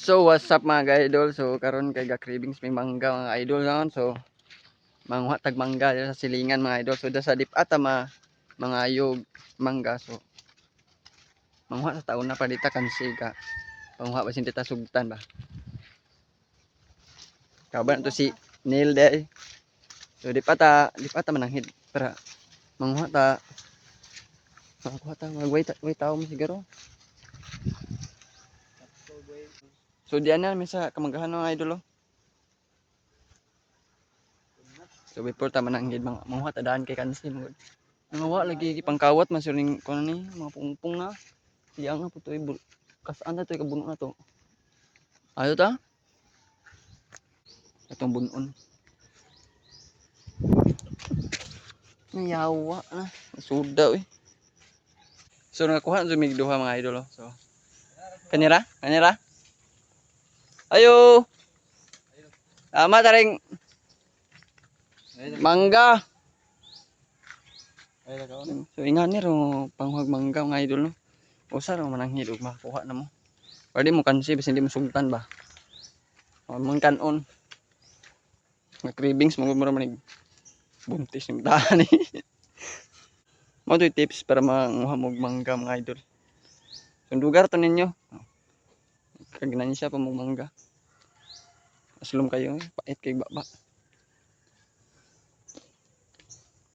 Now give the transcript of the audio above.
So what's up mga idol? So karon kay ga cravings may mangga mga idol naman. So manguha tag mangga sa silingan mga idol. So da sa dipata ma mga ayog mangga so manguha sa taon na pa dita kansi ka. Panguha ba sinti ta sugtan ba. Kaban to si Neil day. So dipata dipata mananghid para manguha ta Makakuha ta magway ta way tao mo siguro. So diyan na mi sa kamanggahan mga idol oh. So before ta mananghid mga mga tadaan kay kansi mo. Mga wa lagi pangkawat man suring kuno ni mga pungpung na. Siya nga puto ibul. Kasaan na to kabuno na to. Ayo ta? Itong bunon. Nayawa na. Suda eh. So nakakuha sa mig duha mga idol oh. So kanira? Kanira? Ayo. Tama taring mangga. So ingan ni ro panghuwag mangga mga idol no. Usa ra mananghid og makuha na mo. Pwede mo kansi bisan di mo sultan ba. Mong kanon. Nga cravings mo mo manig buntis yung tahan eh. Mo tips para manguha mo mangga mga idol. So lugar to ninyo. Kagnan siya pa mong mangga. Aslom kayo eh. Pait kay baba.